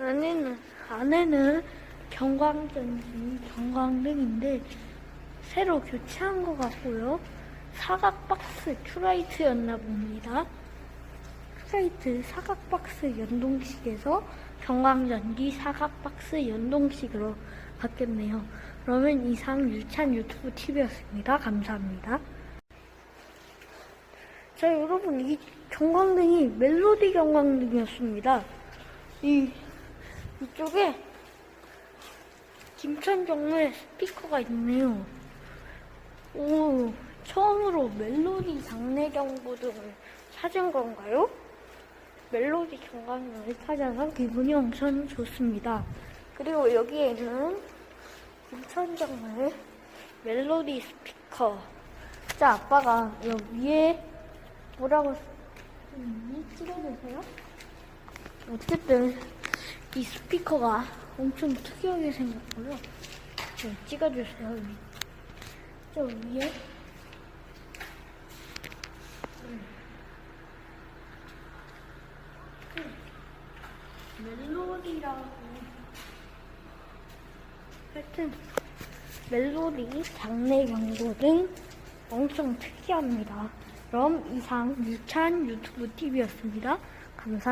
안에는, 안에는 경광전지, 경광등인데, 새로 교체한 것 같고요. 사각 박스 큐라이트였나 봅니다. 큐라이트 사각 박스 연동식에서 경광전기 사각 박스 연동식으로 바뀌었네요. 그러면 이상 유찬 유튜브 TV였습니다. 감사합니다. 자, 여러분, 이 경광등이 멜로디 경광등이었습니다. 이, 이쪽에 김천정의 스피커가 있네요. 오, 처음으로 멜로디 장내 경보등을 찾은 건가요? 멜로디 경광등을 찾아서 기분이 엄청 좋습니다. 그리고 여기에는 김천정의 멜로디 스피커. 자, 아빠가 여기에 뭐라고 썼니? 찍어주세요. 어쨌든 이 스피커가 엄청 특이하게 생겼고요. 네, 찍어주세요. 저 위에 멜로디라고 하여튼 멜로디 장내 경고 등 엄청 특이합니다. 그럼 이상 유찬 유튜브 TV였습니다. 감사합니다.